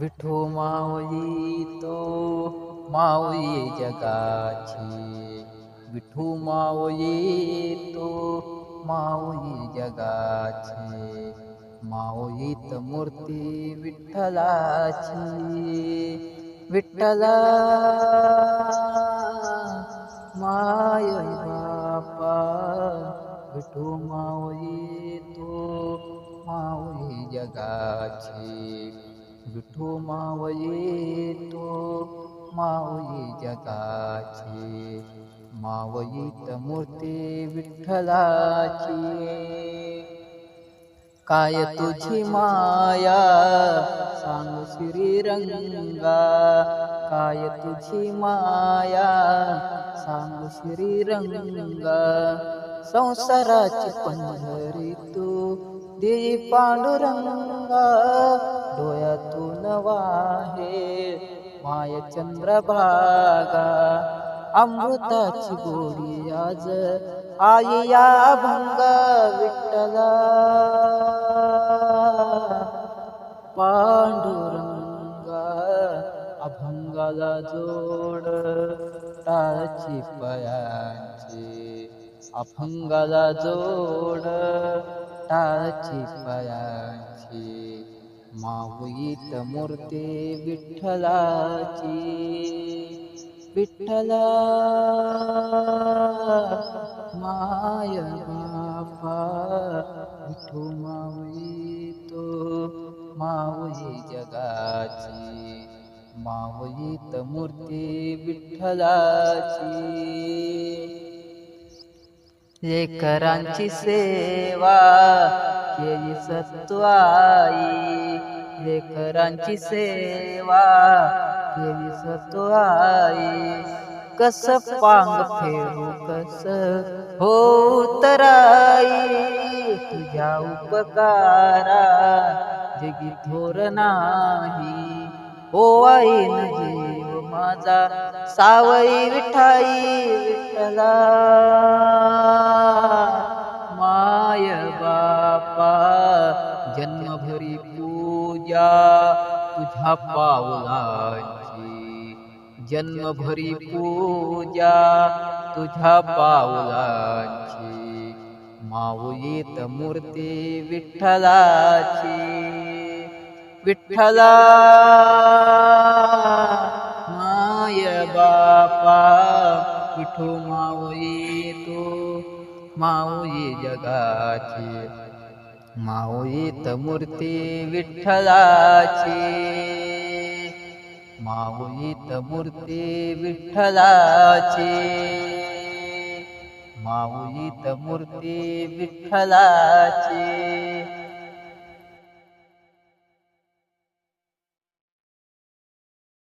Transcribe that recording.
विठू मावई तो मावई जगाची विठू मावई तो मावई जगाची मावईत मूर्ती विठ्ठलाची विठ्ठला माय बापा। विठू मावई तो मावई जगाची विठो मावये तो मावई जगाची. मावईत मूर्ती विठ्ठलाची. काय तुझी माया? सांग श्रीरंगा. काय तुझी माया? सांग श्रीरंगा. संसाराची पंढरी तू देई पांडुरंगा डोळ्यातून वाहे. माय चंद्रभागा अमृताची गोडी आज आई या भंग विठ्ठला. पांडुरंगा अभंगाला जोड टाळची पयांची. अभंगाला जोड पयांची माऊईत मूर्ती विठ्ठलाची विठ्ठला माय बापा माऊई तो माऊई जगाची। माऊईत मूर्ती विठ्ठलाची लेकरांची सेवा केली सत्वाई लेकरांची सेवा केली सत्वाई कस पांग फेरू कस हो तराई तुझ्या उपकारा जगी थोर नाही। ओ आईन जीव माझा सावई विठाई विठ्ठला। पूजा तुझ्या पावलांची. जन्मभरी पूजा तुझ्या पावलांची. माऊलीत मूर्ती विठ्ठलाची. विठ्ठला माय बापा विठू माऊली तो माऊली जगाची. माऊलीत मूर्ती विठ्ठलाची. माऊलीत मूर्ती विठ्ठलाची. माऊलीत मूर्ती विठ्ठलाची.